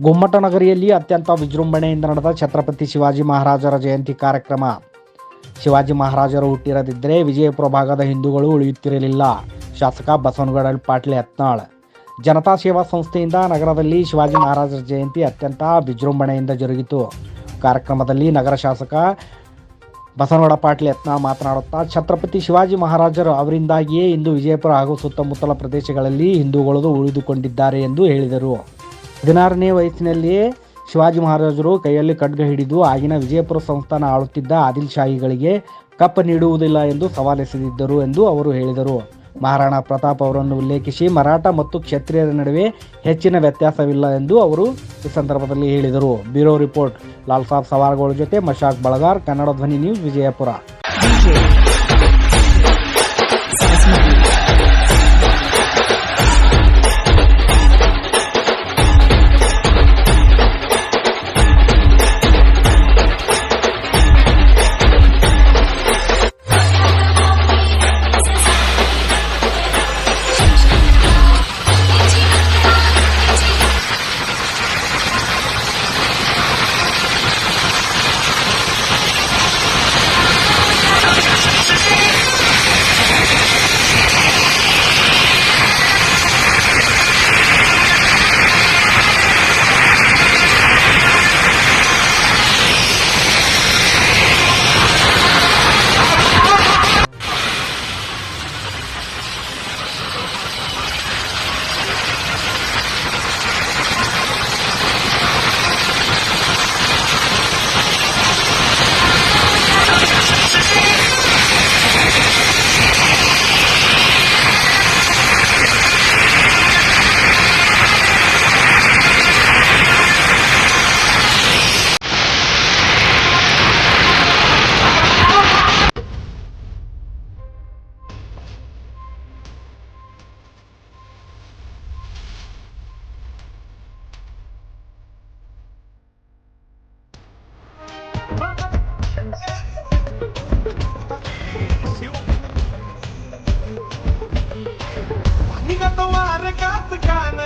ಗೊಮ್ಮಟನಗರಿಯಲ್ಲಿ ಅತ್ಯಂತ ವಿಜೃಂಭಣೆಯಿಂದ ನಡೆದ ಛತ್ರಪತಿ ಶಿವಾಜಿ ಮಹಾರಾಜರ ಜಯಂತಿ ಕಾರ್ಯಕ್ರಮ. ಶಿವಾಜಿ ಮಹಾರಾಜರು ಹುಟ್ಟಿರದಿದ್ದರೆ ವಿಜಯಪುರ ಭಾಗದ ಹಿಂದೂಗಳು ಉಳಿಯುತ್ತಿರಲಿಲ್ಲ. ಶಾಸಕ ಬಸವನಗೌಡ ಪಾಟೀಲ್ ಯತ್ನಾಳ್. ಜನತಾ ಸೇವಾ ಸಂಸ್ಥೆಯಿಂದ ನಗರದಲ್ಲಿ ಶಿವಾಜಿ ಮಹಾರಾಜರ ಜಯಂತಿ ಅತ್ಯಂತ ವಿಜೃಂಭಣೆಯಿಂದ ಜರುಗಿತು. ಕಾರ್ಯಕ್ರಮದಲ್ಲಿ ನಗರ ಶಾಸಕ ಬಸವನಗೌಡ ಪಾಟೀಲ್ ಯತ್ನಾಳ್ ಮಾತನಾಡುತ್ತಾ, ಛತ್ರಪತಿ ಶಿವಾಜಿ ಮಹಾರಾಜರು ಅವರಿಂದಾಗಿಯೇ ಇಂದು ವಿಜಯಪುರ ಹಾಗೂ ಸುತ್ತಮುತ್ತಲ ಪ್ರದೇಶಗಳಲ್ಲಿ ಹಿಂದೂಗಳು ಉಳಿದುಕೊಂಡಿದ್ದಾರೆ ಎಂದು ಹೇಳಿದರು. ಹದಿನಾರನೇ ವಯಸ್ಸಿನಲ್ಲಿಯೇ ಶಿವಾಜಿ ಮಹಾರಾಜರು ಕೈಯಲ್ಲಿ ಖಡ್ಗ ಹಿಡಿದು ಆಗಿನ ವಿಜಯಪುರ ಸಂಸ್ಥಾನ ಆಳುತ್ತಿದ್ದ ಆದಿಲ್ ಶಾಹಿಗಳಿಗೆ ಕಪ್ಪ ನೀಡುವುದಿಲ್ಲ ಎಂದು ಸವಾಲೆಸೆದಿದ್ದರು ಎಂದು ಅವರು ಹೇಳಿದರು. ಮಹಾರಾಣಾ ಪ್ರತಾಪ್ ಅವರನ್ನು ಉಲ್ಲೇಖಿಸಿ ಮರಾಠ ಮತ್ತು ಕ್ಷತ್ರಿಯರ ನಡುವೆ ಹೆಚ್ಚಿನ ವ್ಯತ್ಯಾಸವಿಲ್ಲ ಎಂದು ಅವರು ಈ ಸಂದರ್ಭದಲ್ಲಿ ಹೇಳಿದರು. ಬ್ಯೂರೋ ರಿಪೋರ್ಟ್, ಲಾಲ್ ಸಾಬ್ ಸವಾರ್ಗಳ ಜೊತೆ ಮಶಾಕ್ ಬಳಗಾರ್, ಕನ್ನಡ ಧ್ವನಿ ನ್ಯೂಸ್ ವಿಜಯಪುರ. யாரு காத்து காண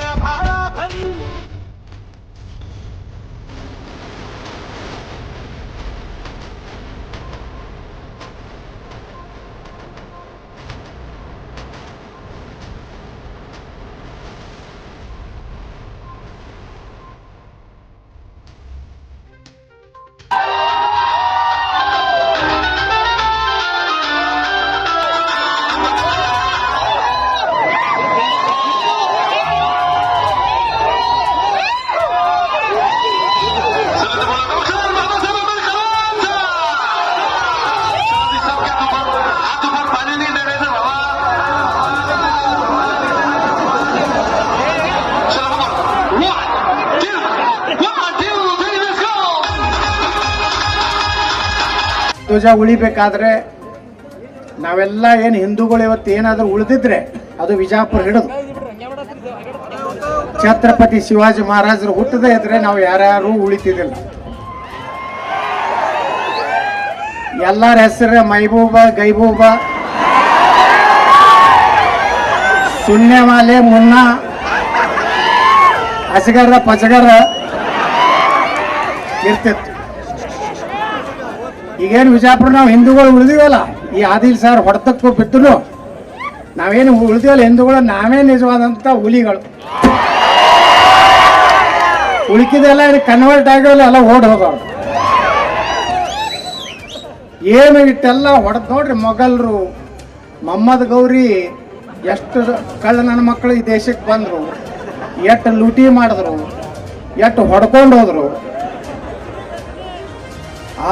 ಧ್ವಜ ಉಳಿಬೇಕಾದ್ರೆ ನಾವೆಲ್ಲ ಏನು ಹಿಂದೂಗಳು ಇವತ್ತು ಏನಾದರೂ ಉಳಿದಿದ್ರೆ ಅದು ವಿಜಾಪುರ ಹಿಡಿದು. ಛತ್ರಪತಿ ಶಿವಾಜಿ ಮಹಾರಾಜರು ಹುಟ್ಟದೇ ಇದ್ರೆ ನಾವು ಯಾರ್ಯಾರು ಉಳಿತಿದ್ದಿಲ್ಲ. ಎಲ್ಲರ ಹೆಸರು ಮೈಬೂಬ, ಗೈಬೂಬ ಶೂನ್ಯಮಾಲೆ ಮುನ್ನ ಅಸಗರ ಪಚಗರ ಇರ್ತಿತ್ತು. ಈಗೇನು ವಿಜಯಪುರ ನಾವು ಹಿಂದೂಗಳು ಉಳಿದಿವಲ್ಲ, ಈ ಆದಿಲ್ ಸರ್ ಹೊಡೆತಕ್ಕೂ ಬಿದ್ದರು ನಾವೇನು ಉಳಿದಿವಲ್ಲ, ಹಿಂದೂಗಳು ನಾವೇ ನಿಜವಾದಂಥ ಹುಲಿಗಳು. ಉಳಿಕಿದೆಲ್ಲ ಕನ್ವರ್ಟ್ ಆಗಿವಲ್ಲ ಎಲ್ಲ ಓಡ್ ಹೋದವ್ರು ಏನು ಇಟ್ಟೆಲ್ಲ ಹೊಡೆದು ನೋಡ್ರಿ ಮೊಘಲ್ರು, ಮೊಹಮ್ಮದ್ ಗೌರಿ, ಎಷ್ಟು ಕಳ್ಳ ನನ್ನ ಮಕ್ಕಳು ಈ ದೇಶಕ್ಕೆ ಬಂದರು, ಎಷ್ಟು ಲೂಟಿ ಮಾಡಿದ್ರು, ಎಷ್ಟು ಹೊಡ್ಕೊಂಡು ಹೋದ್ರು.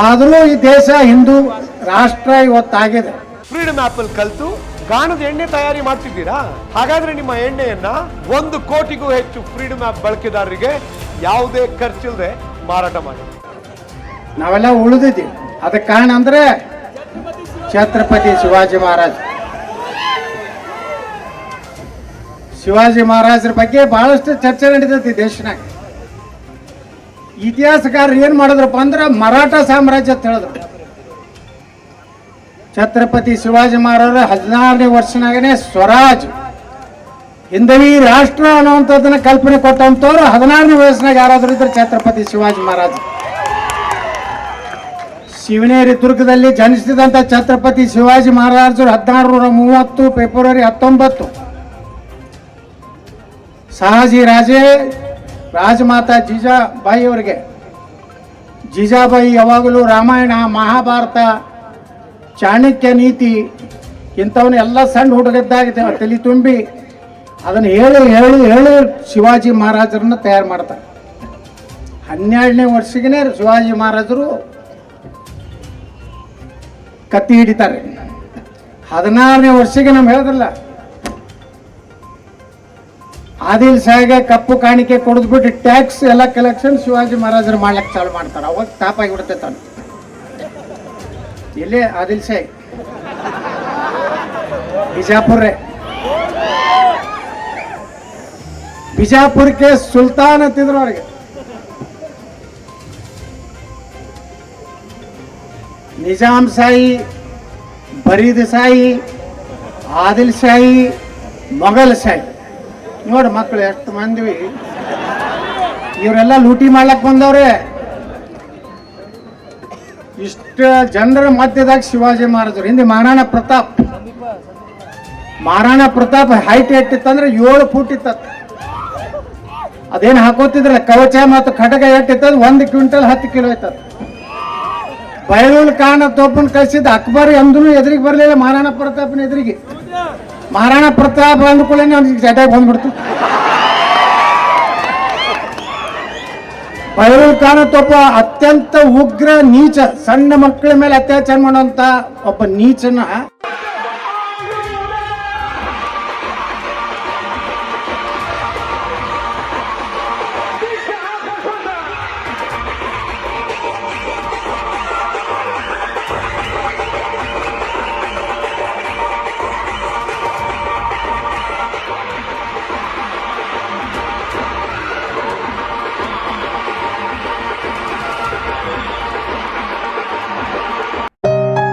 ಆದರೂ ಈ ದೇಶ ಹಿಂದೂ ರಾಷ್ಟ್ರ ಇವತ್ತಾಗಿದೆ. ಫ್ರೀಡಮ್ ಆಪ್ ಅಲ್ಲಿ ಕಲ್ತು ಗಾಣದ ಎಣ್ಣೆ ತಯಾರಿ ಮಾಡ್ತಿದ್ದೀರಾ? ಹಾಗಾದ್ರೆ ನಿಮ್ಮ ಎಣ್ಣೆಯನ್ನ ಒಂದು ಕೋಟಿಗೂ ಹೆಚ್ಚು ಫ್ರೀಡಮ್ ಆಪ್ ಬಳಕೆದಾರರಿಗೆ ಯಾವುದೇ ಖರ್ಚಿಲ್ಲದೆ ಮಾರಾಟ ಮಾಡಿ. ನಾವೆಲ್ಲ ಉಳಿದಿದ್ದೀವಿ. ಅದಕ್ಕೆ ಕಾರಣ ಅಂದ್ರೆ ಛತ್ರಪತಿ ಶಿವಾಜಿ ಮಹಾರಾಜ್. ಶಿವಾಜಿ ಮಹಾರಾಜರ ಬಗ್ಗೆ ಬಹಳಷ್ಟು ಚರ್ಚೆ ನಡೀತೈತಿ ದೇಶನಾಗ. ಇತಿಹಾಸಕಾರರು ಏನ್ ಮಾಡಿದ್ರಪ್ಪ ಅಂದ್ರೆ ಮರಾಠ ಸಾಮ್ರಾಜ್ಯ ಅಂತ ಹೇಳಿದ್ರು ಛತ್ರಪತಿ ಶಿವಾಜಿ ಮಹಾರಾಜರು ಹದಿನಾರನೇ ವರ್ಷನಾಗನೇ ಸ್ವರಾಜ್ ಹಿಂದವಿ ರಾಷ್ಟ್ರ ಅನ್ನುವಂಥದ್ದನ್ನ ಕಲ್ಪನೆ ಕೊಟ್ಟಂಥವ್ರು ಹದಿನಾರನೇ ವಯಸ್ಸಿನಾಗ ಯಾರಾದ್ರೂ ಇದ್ರೆ ಛತ್ರಪತಿ ಶಿವಾಜಿ ಮಹಾರಾಜ್. ಶಿವನೇರಿ ದುರ್ಗದಲ್ಲಿ ಜನಿಸಿದಂಥ ಛತ್ರಪತಿ ಶಿವಾಜಿ ಮಹಾರಾಜರು ಹದಿನಾರು ನೂರ ಮೂವತ್ತು, ಫೆಬ್ರವರಿ ಹತ್ತೊಂಬತ್ತು. ಸಹಾಜಿ ರಾಜೇ ರಾಜಮಾತಾ ಜೀಜಾಬಾಯಿ ಅವರಿಗೆ. ಜೀಜಾಬಾಯಿ ಯಾವಾಗಲೂ ರಾಮಾಯಣ, ಮಹಾಭಾರತ, ಚಾಣಕ್ಯ ನೀತಿ ಇಂಥವನ್ನ ಎಲ್ಲ ಸಣ್ಣ ಹುಡುಗದ್ದಾಗಿದೆ ತಲೆ ತುಂಬಿ ಅದನ್ನು ಹೇಳಿ ಹೇಳಿ ಹೇಳಿ ಶಿವಾಜಿ ಮಹಾರಾಜರನ್ನ ತಯಾರು ಮಾಡ್ತಾರೆ. ಹನ್ನೆರಡನೇ ವರ್ಷಗೇ ಶಿವಾಜಿ ಮಹಾರಾಜರು ಕತ್ತಿ ಹಿಡಿತಾರೆ. ಹದಿನಾರನೇ ವರ್ಷಕ್ಕೆ ನಮ್ಗೆ ಹೇಳಿದ್ರಲ್ಲ ಆದಿಲ್ ಸಾಯಿಗೆ ಕಪ್ಪು ಕಾಣಿಕೆ ಕೊಡಿದ್ಬಿಟ್ಟು ಟ್ಯಾಕ್ಸ್ ಎಲ್ಲ ಕಲೆಕ್ಷನ್ ಶಿವಾಜಿ ಮಹಾರಾಜರು ಮಾಡ್ಲಿಕ್ಕೆ ಚಾಲು ಮಾಡ್ತಾರೆ. ಅವಾಗ ತಾಪ ಆಗಿಬಿಡುತ್ತೆ ತಾನು. ಇಲ್ಲೇ ಆದಿಲ್ ಸಾಯಿ ಬಿಜಾಪುರೇ ಬಿಜಾಪುರಕ್ಕೆ ಸುಲ್ತಾನ್ ಅಂತಿದ್ರು ಅವ್ರಿಗೆ. ನಿಜಾಮ್ ಶಾಹಿ ಬರೀದ್ ಶಾಹಿ ಆದಿಲ್ ಶಾಹಿ ಮೊಘಲ್ ಶಾಹಿ ನೋಡಿ ಮಕ್ಕಳು ಎಷ್ಟು ಮಂದಿ. ಇವರೆಲ್ಲ ಲೂಟಿ ಮಾಡ್ಲಕ್ ಬಂದವ್ರೆ. ಇಷ್ಟ ಜನರ ಮಧ್ಯದಾಗ ಶಿವಾಜಿ ಮಹಾರಾಜರು. ಹಿಂದೆ ಮಹಾರಾಣ ಪ್ರತಾಪ್. ಮಹಾರಾಣಾ ಪ್ರತಾಪ್ ಹೈಟ್ ಎಟ್ಟಿತ್ತಂದ್ರೆ ಏಳು ಫೂಟ್ ಇತ್ತ ಅದೇನ್ ಹಾಕೋತಿದ್ರ ಕವಚ ಮತ್ತು ಖಡಗ ಎಷ್ಟಿತ್ತದ ಒಂದು ಕ್ವಿಂಟಲ್ ಹತ್ತು ಕಿಲೋ ಇತ್ತ ಬಯಲೂಲ್ ಕಾಣ ತೋಪನ್ ಕಳಿಸಿದ ಅಕ್ಬರ್ ಎಂದೂ ಎದುರಿಗೆ ಬರಲಿಲ್ಲ ಮಹಾರಾಣ ಪ್ರತಾಪ್ನ ಎದುರಿಗೆ. ಮಹಾರಾಣಾ ಪ್ರತಾಪ್ ಅಂದ್ಕೊಳ್ಳೆ ಅವ್ನಿಗೆ ಜಟಾಗಿ ಬಂದ್ಬಿಡ್ತು. ಬಯಲೂಲ್ ಖಾನ್ ಅತ್ಯಂತ ಉಗ್ರ ನೀಚ, ಸಣ್ಣ ಮಕ್ಕಳ ಮೇಲೆ ಅತ್ಯಾಚಾರ ಮಾಡುವಂತ ಒಬ್ಬ ನೀಚನ